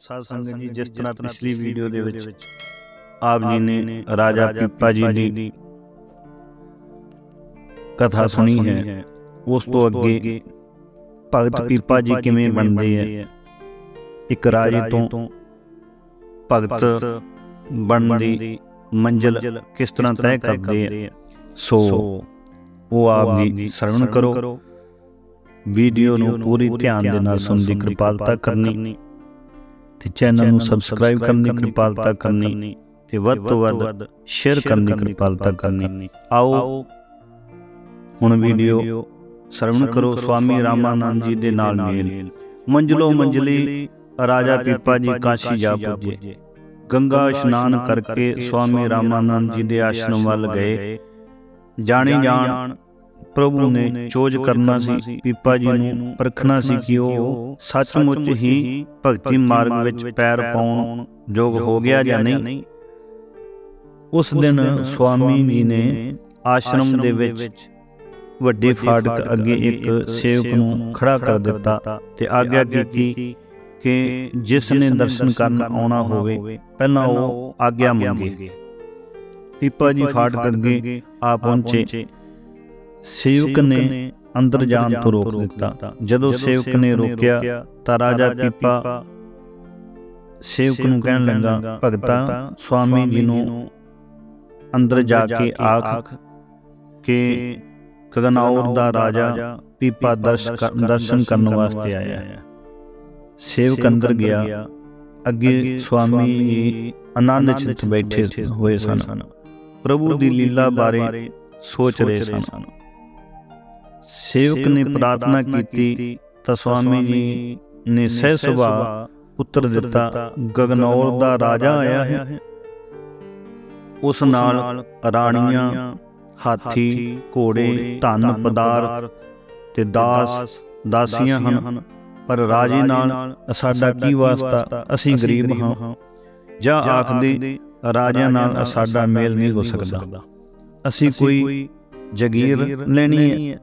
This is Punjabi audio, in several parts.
ਸਾਧ ਸੰਗਤ ਜੀ ਜਿਸ ਤਰ੍ਹਾਂ ਪਿਛਲੀ ਵੀਡੀਓ ਦੇ ਵਿੱਚ ਆਪ ਜੀ ਨੇ ਰਾਜਾ ਪੀਪਾ ਜੀ ਦੀ ਕਥਾ ਸੁਣੀ ਹੈ। ਉਸ ਤੋਂ ਅੱਗੇ ਭਗਤ ਪੀਪਾ ਜੀ ਕਿਵੇਂ ਬਣਦੇ ਹੈ? ਇੱਕ ਰਾਜੇ ਤੋਂ ਭਗਤ ਬਣਨ ਦੀ ਮੰਜ਼ਿਲ ਕਿਸ ਤਰ੍ਹਾਂ ਤੈਅ ਕਰਦੇ ਹੈ? ਸੋ ਉਹ ਆਪ ਜੀ ਸਰਵਣ ਕਰੋ। ਵੀਡੀਓ ਨੂੰ ਪੂਰੀ ਧਿਆਨ ਦੇ ਨਾਲ ਸੁਣਨ ਦੀ ਕਿਰਪਾਲਤਾ ਕਰਨੀ। ਤੇ ਚੈਨਲ ਨੂੰ ਸਬਸਕ੍ਰਾਈਬ ਕਰਨ ਦੀ ਕਿਰਪਾਲਤਾ ਕਰਨੀ ਤੇ ਵੱਧ ਤੋਂ ਵੱਧ ਸ਼ੇਅਰ ਕਰਨ ਦੀ ਕਿਰਪਾਲਤਾ ਕਰਨੀ। ਆਓ ਹੁਣ ਵੀਡੀਓ ਸਰਵਣ ਕਰੋ ਸਵਾਮੀ ਰਾਮਾਨੰਦ ਜੀ ਦੇ ਨਾਲ ਮੇਲ। ਮੰਜਲੋ ਮੰਜਲੀ ਰਾਜਾ ਪੀਪਾ ਜੀ ਕਾਸ਼ੀ ਜਾ ਪੁੱਜੇ। ਗੰਗਾ ਇਸ਼ਨਾਨ ਕਰਕੇ ਸਵਾਮੀ ਰਾਮਾਨੰਦ ਜੀ ਦੇ ਆਸ਼ਰਮ ਵੱਲ ਗਏ। ਜਾਣੀ ਜਾਣ ਪ੍ਰਭੂ ਨੇ ਚੋਜ ਕਰਨਾ ਸੀ ਪੀਪਾ ਜੀ ਨੂੰ ਪਰਖਣਾ ਸੀ ਕਿ ਉਹ ਸੱਚਮੁੱਚ ਹੀ ਭਗਤੀ ਮਾਰਗ ਵਿੱਚ ਪੈਰ ਪਾਉਣ ਯੋਗ ਹੋ ਗਿਆ ਜਾਂ ਨਹੀਂ? ਉਸ ਦਿਨ ਸਵਾਮੀ ਜੀ ਨੇ ਆਸ਼ਰਮ ਦੇ ਵਿੱਚ ਵੱਡੇ ਫਾਟਕ ਅੱਗੇ ਇੱਕ ਸੇਵਕ ਨੂੰ ਖੜਾ ਕਰ ਦਿੱਤਾ ਤੇ ਆਗਿਆ ਕੀਤੀ ਕਿ ਜਿਸ ਨੇ ਦਰਸ਼ਨ ਕਰਨ ਆਉਣਾ ਹੋਵੇ ਪਹਿਲਾਂ ਉਹ ਆਗਿਆ ਮੰਗੇ। ਪੀਪਾ ਜੀ ਫਾਟਕ ਅੱਗੇ ਆ ਪਹੁੰਚੇ। ਸੇਵਕ ਨੇ ਅੰਦਰ ਜਾਣ ਤੋਂ ਰੋਕ ਦਿੱਤਾ। ਜਦੋਂ ਸੇਵਕ ਨੇ ਰੋਕਿਆ ਤਾਂ ਰਾਜਾ ਪੀਪਾ ਸੇਵਕ ਨੂੰ ਕਹਿਣ ਲੱਗਾ ਭਗਤਾ ਸਵਾਮੀ ਜੀ ਨੂੰ ਅੰਦਰ ਜਾ ਕੇ ਆਖ ਕਿ ਕਗਨੌਰ ਦਾ ਰਾਜਾ ਪੀਪਾ ਦਰਸ਼ਨ ਕਰਨ ਵਾਸਤੇ ਆਇਆ। ਹੈ ਸੇਵਕ ਅੰਦਰ ਗਿਆ। ਅੱਗੇ ਸਵਾਮੀ ਜੀ ਆਨੰਦ ਚਿਤ ਬੈਠੇ ਹੋਏ ਸਨ। ਪ੍ਰਭੂ ਦੀ ਲੀਲਾ ਬਾਰੇ ਸੋਚ ਰਹੇ ਸਨ। ਸੇਵਕ ਨੇ ਪ੍ਰਾਰਥਨਾ ਕੀਤੀ ਤਾਂ ਸਵਾਮੀ ਜੀ ਨੇ ਸਹਿ ਸੁਭਾ ਉੱਤਰ ਦਿੱਤਾ ਗਗਨੌਰ ਦਾ ਰਾਜਾ ਆਇਆ ਹੈ। ਉਸ ਨਾਲ ਰਾਣੀਆਂ ਹਾਥੀ ਘੋੜੇ ਧਨ ਪਦਾਰ ਤੇ ਦਾਸ ਦਾਸੀਆਂ ਹਨ। ਪਰ ਰਾਜੇ ਨਾਲ ਸਾਡਾ ਕੀ ਵਾਸਤਾ? ਅਸੀਂ ਗਰੀਬ ਹਾਂ। ਜਾਂ ਆਖਦੇ ਰਾਜਿਆਂ ਨਾਲ ਸਾਡਾ ਮੇਲ ਨਹੀਂ ਹੋ ਸਕਦਾ। ਅਸੀਂ ਕੋਈ ਜਗੀਰ ਲੈਣੀ ਹੈ।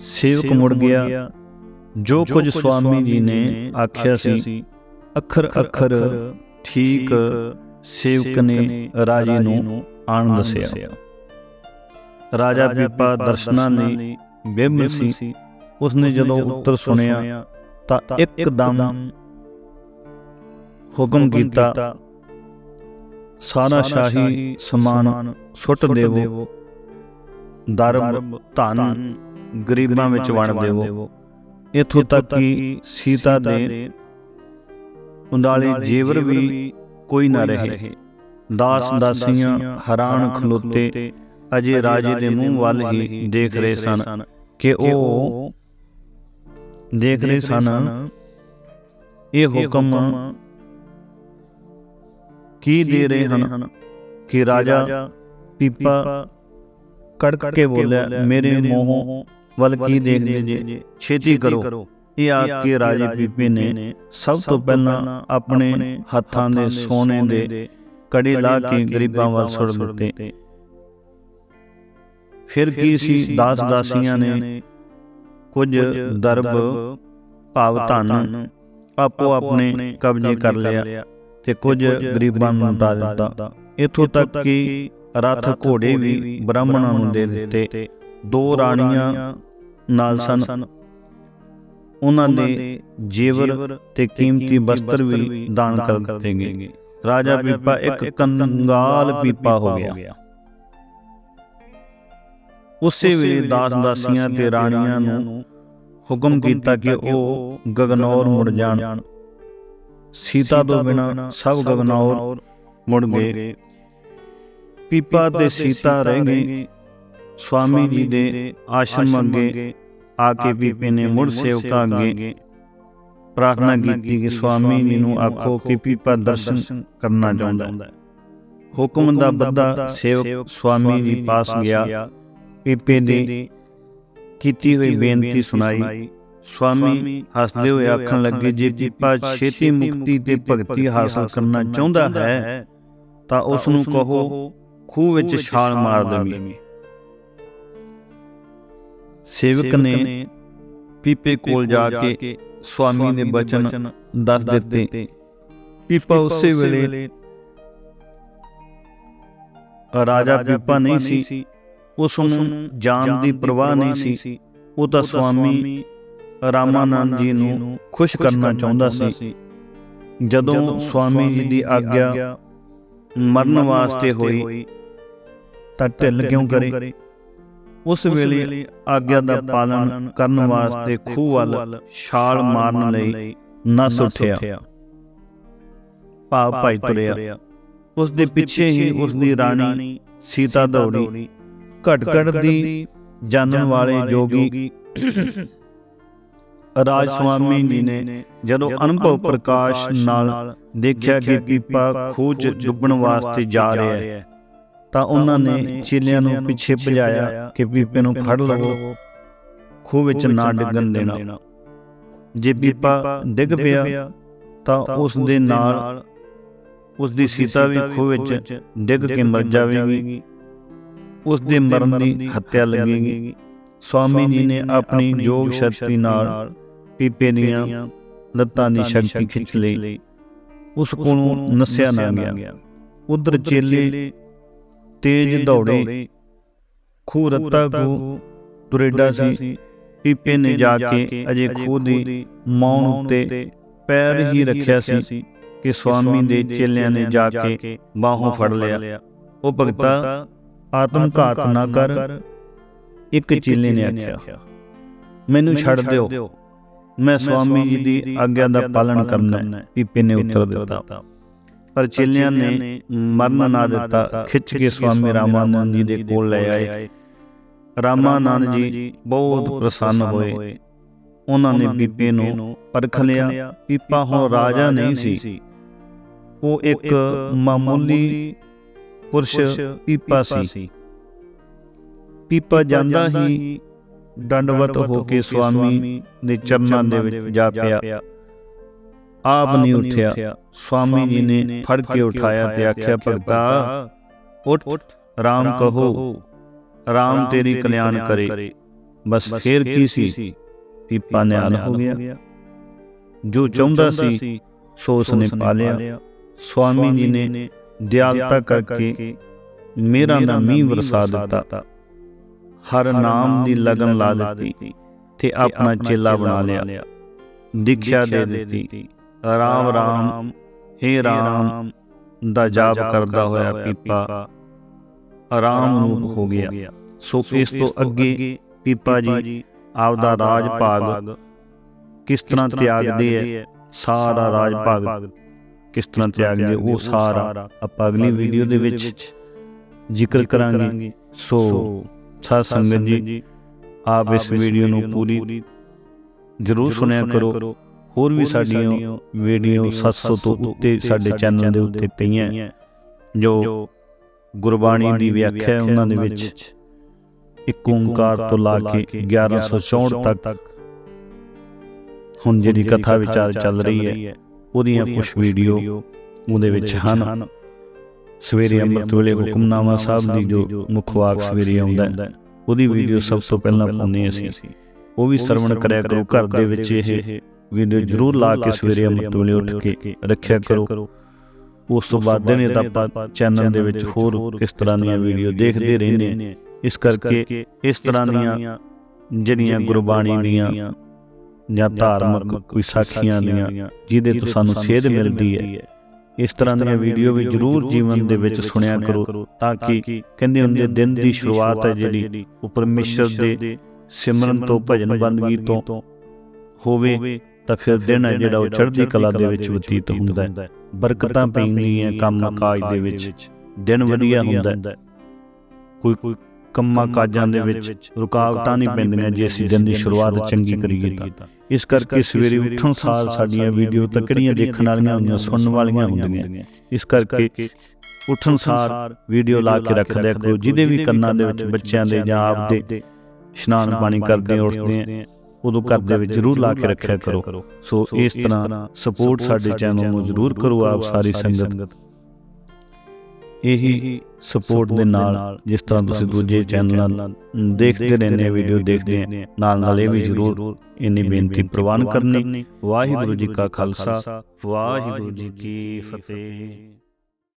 ਸੇਵਕ ਮੁੜ ਗਿਆ। ਜੋ ਕੁਝ ਸਵਾਮੀ ਜੀ ਨੇ ਆਖਿਆ ਸੀ। ਅੱਖਰ ਅੱਖਰ ਠੀਕ ਸੇਵਕ ਨੇ ਰਾਜੇ ਨੂੰ ਆਣ ਦੱਸਿਆ। ਰਾਜਾ ਪੀਪਾ ਦਰਸ਼ਨਾਂ ਨੇ ਬਿੰਬ ਸੀ। ਉਸਨੇ ਜਦੋਂ ਉੱਤਰ ਸੁਣਿਆ ਤਾਂ ਇੱਕਦਮ ਹੁਕਮ ਕੀਤਾ ਸਾਰਾ ਸ਼ਾਹੀ ਸਮਾਨ ਸੁੱਟ ਦੇਵੋ। ਦਰਬ ਧਨ ਗਰੀਬਾਂ ਵਿੱਚ ਵੰਡ ਦੇਵੋ। ਇਥੋਂ ਤੱਕ ਕਿ ਸੀਤਾ ਦੇ ਉਂਦਾਲੇ ਜੇਵਰ ਵੀ ਕੋਈ ਨਾ ਰਹੇ। ਦਾਸ ਦਾਸੀਆਂ ਹੈਰਾਨ ਖਲੋਤੇ ਅਜੇ ਰਾਜੇ ਦੇ ਮੂੰਹ ਵੱਲ ਹੀ ਦੇਖ ਰਹੇ ਸਨ ਕਿ ਉਹ ਦੇਖ ਰਹੇ ਸਨ ਇਹ ਹੁਕਮ ਕੀ ਦੇ ਰਹੇ ਹਨ? ਕਿ ਰਾਜਾ ਪੀਪਾ ਕੜਕ ਕੇ ਬੋਲਿਆ ਮੇਰੇ ਮੂੰਹੋਂ ਵੱਲ ਕੀ ਦੇਖਦੇ ਜੇ? ਛੇਤੀ ਕਰੋ। ਇਹ ਆਖ ਕੇ ਰਾਜੇ ਪੀਪੇ ਨੇ ਸਭ ਤੋਂ ਪਹਿਲਾਂ ਆਪਣੇ ਹੱਥਾਂ ਦੇ ਸੋਨੇ ਦੇ ਕੜੇ ਲਾ ਕੇ ਗਰੀਬਾਂ ਵੱਲ ਸੁੱਟ ਦਿੱਤੇ। ਫਿਰ ਕੀ ਸੀ? ਦਾਸ ਦਾਸੀਆਂ ਨੇ ਕੁਝ ਦਰਬ ਭਾਵ ਧਨ ਆਪੋ ਆਪਣੇ ਕਬਜ਼ੇ ਕਰ ਲਿਆ ਤੇ ਕੁਝ ਗਰੀਬਾਂ ਨੂੰ ਡਾ ਦਿੱਤਾ। ਇਥੋਂ ਤੱਕ ਕਿ ਰਥ ਘੋੜੇ ਵੀ ਬ੍ਰਾਹਮਣਾਂ ਨੂੰ ਦੇ ਦਿੱਤੇ। ਦੋ ਰਾਣੀਆਂ ਨਾਲ ਸਨ। ਉਹਨਾਂ ਦੇ ਜੇਵਰ ਤੇ ਕੀਮਤੀ ਬਸਤਰ ਵੀ ਦਾਨ ਕਰ ਦਿੱਤੇ ਗਏ। ਰਾਜਾ ਪੀਪਾ ਇੱਕ ਕੰਗਾਲ ਪੀਪਾ ਹੋ ਗਿਆ। ਉਸੇ ਵੇਲੇ ਦਾਸ ਦਾਸੀਆਂ ਤੇ ਰਾਣੀਆਂ ਨੂੰ ਹੁਕਮ ਕੀਤਾ ਕਿ ਉਹ ਗਗਨੌਰ ਮੁੜ ਜਾਣ। ਸੀਤਾ ਤੋਂ ਬਿਨਾ ਸਭ ਗਗਨੌਰ ਮੁੜ ਗਏ। ਪੀਪਾ ਤੇ ਸੀਤਾ ਰਹਿ ਗਏ। ਸਵਾਮੀ ਜੀ ਦੇ ਆਸ਼ਰਮ ਅੱਗੇ ਆ ਕੇ ਪੀਪੇ ਨੇ ਮੁੜ ਸੇਵਕਾਂ ਅੱਗੇ ਪ੍ਰਾਰਥਨਾ ਕੀਤੀ ਕਿ ਸਵਾਮੀ ਜੀ ਨੂੰ ਆਖੋ ਕਿ ਪੀਪਾ ਦਰਸ਼ਨ ਕਰਨਾ ਚਾਹੁੰਦਾ ਹੈ। ਹੁਕਮ ਦਾ ਬੱਦਾ ਸੇਵਕ ਸਵਾਮੀ ਜੀ ਪਾਸ ਗਿਆ। ਪੀਪੇ ਦੀ ਕੀਤੀ ਹੋਈ ਬੇਨਤੀ ਸੁਣਾਈ। ਸਵਾਮੀ ਹੱਸਦੇ ਹੋਏ ਆਖਣ ਲੱਗੇ ਜੇ ਪੀਪਾ ਛੇਤੀ ਮੁਕਤੀ ਤੇ ਭਗਤੀ ਹਾਸਲ ਕਰਨਾ ਚਾਹੁੰਦਾ ਹੈ ਤਾਂ ਉਸ ਨੂੰ ਕਹੋ ਖੂਹ ਵਿੱਚ ਛਾਲ ਮਾਰ ਦੇਵੇ। ਸੇਵਕ ਨੇ ਪੀਪੇ ਕੋਲ ਜਾ ਕੇ ਸਵਾਮੀ ਨੇ ਬਚਨ ਦੱਸ ਦਿੱਤੇ। ਪੀਪਾ ਉਸੇ ਵੇਲੇ ਰਾਜਾ ਪੀਪਾ ਨਹੀਂ ਸੀ। ਉਸ ਨੂੰ ਜਾਨ ਦੀ ਪਰਵਾਹ ਨਹੀਂ ਸੀ। ਉਹ ਤਾਂ ਸਵਾਮੀ ਰਾਮਾਨੰਦ ਜੀ ਨੂੰ ਖੁਸ਼ ਕਰਨਾ ਚਾਹੁੰਦਾ ਸੀ। ਜਦੋਂ ਸਵਾਮੀ ਜੀ ਦੀ ਆਗਿਆ ਮਰਨ ਵਾਸਤੇ ਹੋਈ ਤਾਂ ਢਿੱਲ ਕਿਉਂ ਕਰੇ? ਉਸ ਵੇਲੇ ਆਗਿਆ ਦਾ ਪਾਲਨ ਕਰਨ ਵਾਸਤੇ ਖੂਹ ਵੱਲ ਛਾਲ ਮਾਰਨ ਲਈ ਨਸ ਉੱਠਿਆ ਭਾਵ ਭਾਈ ਤੁਰਿਆ। ਉਸ ਦੇ ਪਿੱਛੇ ਹੀ ਉਸ ਦੀ ਰਾਣੀ ਸੀਤਾ ਦੌੜੀ। ਘਟ ਘਟ ਦੀ ਜਾਣਨ ਵਾਲੇ ਜੋਗੀ ਰਾਜ ਸੁਆਮੀ ਜੀ ਨੇ ਜਦੋਂ ਅਨੁਭਵ ਪ੍ਰਕਾਸ਼ ਨਾਲ ਦੇਖਿਆ ਕਿ ਪੀਪਾ ਖੂਹ 'ਚ ਡੁੱਬਣ ਵਾਸਤੇ ਜਾ ਰਿਹਾ ਹੈ। ਤਾਂ ਉਹਨਾਂ ਨੇ ਚੇਲਿਆਂ ਨੂੰ ਪਿੱਛੇ ਭਜਾਇਆ ਕਿ ਪੀਪੇ ਨੂੰ ਫੜ ਲਵੋ। ਖੂਹ ਵਿੱਚ ਨਾ ਡਿੱਗਣ ਦੇਣਾ। ਜੇ ਪੀਪਾ ਡਿੱਗ ਪਿਆ ਤਾਂ ਉਸ ਦੇ ਨਾਲ ਉਸ ਦੀ ਸੀਤਾ ਵੀ ਖੂਹ ਵਿੱਚ ਡਿੱਗ ਕੇ ਮਰ ਜਾਵੇਗੀ। ਉਸ ਦੇ ਮਰਨ ਦੀ ਹੱਤਿਆ ਲੱਗੇਗੀ। ਸਵਾਮੀ ਜੀ ਨੇ ਆਪਣੀ ਯੋਗ ਸ਼ਕਤੀ ਨਾਲ ਪੀਪੇ ਦੀਆਂ ਲੱਤਾਂ ਦੀ ਸ਼ਕਤੀ ਖਿੱਚ ਲਈ। ਉਸ ਕੋਲੋਂ ਨਸਿਆ ਨਾ ਗਿਆ। ਉਧਰ ਚੇਲੇ ਤੇਜ ਦੌੜੇ ਖੂਹ ਰੱਤਾ ਕੋ ਦੁਰੇਡਾ ਸੀ। ਪੀਪੇ ਨੇ ਜਾ ਕੇ ਅਜੇ ਖੂਹ ਦੀ ਮੌਨ ਉੱਤੇ ਪੈਰ ਹੀ ਰੱਖਿਆ ਸੀ ਕਿ ਸਵਾਮੀ ਦੇ ਚੇਲਿਆਂ ਨੇ ਜਾ ਕੇ ਬਾਹੋਂ ਫੜ ਲਿਆ। ਉਹ ਭਗਤਾ ਆਤਮ ਘਾਤ ਨਾ ਕਰ। ਇੱਕ ਚੇਲੇ ਨੇ ਆਖਿਆ। ਮੈਨੂੰ ਛੱਡ ਦਿਓ। ਮੈਂ ਸਵਾਮੀ ਜੀ ਦੀ ਆਗਿਆ ਦਾ ਪਾਲਨ ਕਰਨਾ ਹੈ। ਪੀਪੇ ਨੇ ਉੱਤਰ ਦਿੱਤਾ। ਪਰ ਚੇਲਿਆਂ ਨੇ ਮਰਨ ਨਾ ਦਿੱਤਾ। ਖਿੱਚ ਕੇ ਸਵਾਮੀ ਰਾਮਾਨੰਦ ਜੀ ਦੇ ਕੋਲ ਲੈ ਆਏ। ਰਾਮਾਨੰਦ ਜੀ ਬਹੁਤ ਪ੍ਰਸੰਨ ਹੋਏ। ਉਹਨਾਂ ਨੇ ਪੀਪੇ ਨੂੰ ਪਰਖ ਲਿਆ ਪੀਪਾ ਹੁਣ ਰਾਜਾ ਨਹੀਂ ਸੀ। ਉਹ ਇੱਕ ਮਾਮੂਲੀ ਪੁਰਸ਼ ਪੀਪਾ ਸੀ। ਪੀਪਾ ਜਾਂਦਾ ਹੀ ਦੰਡਵਤ ਹੋ ਕੇ ਸਵਾਮੀ ਦੇ ਚਰਨਾਂ ਦੇ ਵਿੱਚ ਜਾ ਪਿਆ। ਆਪ ਨਹੀਂ ਉੱਠਿਆ। ਸਵਾਮੀ ਜੀ ਨੇ ਫੜ ਕੇ ਉਠਾਇਆ ਤੇ ਆਖਿਆ ਭਗਤਾ ਉੱਠ ਰਾਮ ਕਹੋ ਰਾਮ ਤੇਰੀ ਕਲਿਆਣ ਕਰੇ। ਬਸ ਫੇਰ ਕੀ ਸੀ? ਪੀਪਾ ਨਿਆਲ ਹੋ ਗਿਆ। ਜੋ ਚਾਹੁੰਦਾ ਸੀ ਸੋ ਉਸਨੇ ਪਾ ਲਿਆ। ਸਵਾਮੀ ਜੀ ਨੇ ਦਿਆਲਤਾ ਕਰਕੇ ਮੇਰਾ ਦਾ ਮੀਂਹ ਵਰਸਾ ਦਿੱਤਾ। ਹਰ ਨਾਮ ਦੀ ਲਗਨ ਲਾ ਦਿੱਤੀ ਤੇ ਆਪਣਾ ਚੇਲਾ ਬਣਾ ਲਿਆ। ਦੀਖਿਆ ਦੇ ਦਿੱਤੀ। ਰਾਮ ਰਾਮ ਹੇ ਰਾਮ ਦਾ ਜਾਪ ਕਰਦਾ ਹੋਇਆ ਪੀਪਾ। ਆਰਾਮ ਰੂਪ ਹੋ ਗਿਆ। ਸੋ ਇਸ ਤੋਂ ਅੱਗੇ ਪੀਪਾ ਜੀ ਆਪਦਾ ਰਾਜ ਭਾਗ ਕਿਸ ਤਰ੍ਹਾਂ ਤਿਆਗਦੇ ਹੈ? ਸਾਰਾ ਰਾਜ ਭਾਗ। ਕਿਸ ਤਰ੍ਹਾਂ ਤਿਆਗਦੇ ਉਹ ਸਾਰਾ ਆਪਾਂ ਅਗਲੀ ਵੀਡੀਓ ਦੇ ਵਿੱਚ ਜ਼ਿਕਰ ਕਰਾਂਗੇ। ਸੋ ਸਾਧ ਸੰਗਤ ਜੀ ਆਪ ਇਸ ਵੀਡੀਓ ਨੂੰ ਪੂਰੀ ਜਰੂਰ ਸੁਣਿਆ ਕਰੋ। ਹੋਰ ਵੀ ਸਾਡੀਆਂ ਵੀਡੀਓ 700 ਤੋਂ ਉੱਤੇ ਸਾਡੇ ਚੈਨਲ ਦੇ ਉੱਤੇ ਪਈਆਂ। ਜੋ ਗੁਰਬਾਣੀ ਦੀ ਵਿਆਖਿਆ ਹੈ ਉਹਨਾਂ ਦੇ ਵਿੱਚ। ਇੱਕ ਓੰਕਾਰ ਤੋਂ ਲਾ ਕੇ 1164 ਤੱਕ। ਹੁਣ ਜਿਹੜੀ ਕਥਾ ਵਿਚਾਰ ਚੱਲ ਰਹੀ ਹੈ ਉਹਦੀਆਂ ਕੁਝ ਵੀਡੀਓ ਉਹਦੇ ਵਿੱਚ ਹਨ। ਸਵੇਰੇ ਅੰਮ੍ਰਿਤ ਵੇਲੇ ਹੁਕਮਨਾਮਾ ਸਾਹਿਬ ਦੀ ਜੋ ਮੁੱਖ ਵਾਕ ਸਵੇਰੇ ਆਉਂਦਾ ਹੈ ਉਹਦੀ ਵੀਡੀਓ ਸਭ ਤੋਂ ਪਹਿਲਾਂ ਪਾਉਂਦੇ ਅਸੀਂ। ਉਹ ਵੀ ਸਰਵਣ ਕਰਿਆ ਕਰੋ ਘਰ ਦੇ ਵਿੱਚ ਇਹ। ਵੀਡੀਓ ਜ਼ਰੂਰ ਲਾ ਕੇ ਸਵੇਰੇ ਅੰਮ੍ਰਿਤ ਵੇਲੇ ਉੱਠ ਕੇ ਰੱਖਿਆ ਕਰੋ। ਉਸ ਤੋਂ ਬਾਅਦ ਦਿਨੇ ਤਾਂ ਆਪਾਂ ਚੈਨਲ ਦੇ ਵਿੱਚ ਹੋਰ ਕਿਸ ਤਰ੍ਹਾਂ ਦੀਆਂ ਵੀਡੀਓ ਦੇਖਦੇ ਰਹਿੰਦੇ ਇਸ ਕਰਕੇ ਇਸ ਤਰ੍ਹਾਂ ਦੀਆਂ ਜਿਹੜੀਆਂ ਗੁਰਬਾਣੀ ਦੀਆਂ ਜਾਂ ਧਾਰਮਿਕ ਕੋਈ ਸਾਖੀਆਂ ਦੀਆਂ ਜਿਹਦੇ ਤੋਂ ਸਾਨੂੰ ਸੇਧ ਮਿਲਦੀ ਹੈ। ਇਸ ਤਰ੍ਹਾਂ ਦੀਆਂ ਵੀਡੀਓ ਵੀ ਜਰੂਰ ਜੀਵਨ ਦੇ ਵਿੱਚ ਸੁਣਿਆ ਕਰੋ ਤਾਂ ਕਿ ਕਹਿੰਦੇ ਹੁੰਦੇ ਦਿਨ ਦੀ ਸ਼ੁਰੂਆਤ ਹੈ ਜਿਹੜੀ ਉਹ ਪਰਮੇਸ਼ਰ ਦੇ ਸਿਮਰਨ ਤੋਂ ਭਜਨ ਬੰਦਗੀ ਤੋਂ ਹੋਵੇ ਤਾਂ ਫਿਰ ਦਿਨ ਹੈ ਜਿਹੜਾ ਉਹ ਚੜ੍ਹਦੀ ਕਲਾ ਦੇ ਵਿੱਚ ਬਤੀਤ ਹੁੰਦਾ ਹੈ। ਬਰਕਤਾਂ ਪੈਂਦੀਆਂ ਕੰਮ ਕਾਜ ਦੇ ਵਿੱਚ। ਦਿਨ ਵਧੀਆ ਹੁੰਦਾ ਹੈ। ਕੋਈ ਕੋਈ ਕੰਮਾਂ ਕਾਜਾਂ ਦੇ ਵਿੱਚ ਰੁਕਾਵਟਾਂ ਨਹੀਂ ਪੈਂਦੀਆਂ ਜੇ ਅਸੀਂ ਦਿਨ ਦੀ ਸ਼ੁਰੂਆਤ ਚੰਗੀ ਕਰੀਏ ਤਾਂ। ਇਸ ਕਰਕੇ ਸਵੇਰੇ ਉੱਠਣ ਸਾਰ ਸਾਡੀਆਂ ਵੀਡੀਓ ਤੱਕੜੀਆਂ ਦੇਖਣ ਵਾਲੀਆਂ ਹੁੰਦੀਆਂ ਸੁਣਨ ਵਾਲੀਆਂ ਹੁੰਦੀਆਂ। ਇਸ ਕਰਕੇ ਉੱਠਣ ਸਾਰ ਵੀਡੀਓ ਲਾ ਕੇ ਰੱਖ ਲਿਆ ਕਰੋ ਜਿਹਦੇ ਵੀ ਕੰਨਾਂ ਦੇ ਵਿੱਚ ਬੱਚਿਆਂ ਦੇ ਜਾਂ ਆਪ ਦੇ ਇਸ਼ਨਾਨ ਪਾਣੀ ਕਰਦੇ ਉੱਠਦੇ ਆ। ਉਦੋਂ ਘਰ ਦੇ ਵਿੱਚ ਜ਼ਰੂਰ ਲਾ ਕੇ ਰੱਖਿਆ ਕਰੋ। ਸੋ ਇਸ ਤਰ੍ਹਾਂ ਸਪੋਰਟ ਸਾਡੇ ਚੈਨਲ ਨੂੰ ਜ਼ਰੂਰ ਕਰੋ ਆਪ ਸਾਰੀ ਸੰਗਤ। ਇਹੀ ਸਪੋਰਟ ਦੇ ਨਾਲ ਜਿਸ ਤਰ੍ਹਾਂ ਤੁਸੀਂ ਦੂਜੇ ਚੈਨਲਾਂ ਨਾਲ ਦੇਖਦੇ ਰਹਿੰਦੇ ਵੀਡੀਓ ਦੇਖਦੇ ਨਾਲ ਨਾਲ ਇਹ ਵੀ ਜ਼ਰੂਰ ਇੰਨੀ ਬੇਨਤੀ ਪ੍ਰਵਾਨ ਕਰਨੀ। ਵਾਹਿਗੁਰੂ ਜੀ ਕਾ ਖਾਲਸਾ, ਵਾਹਿਗੁਰੂ ਜੀ ਕੀ ਫਤਿਹ।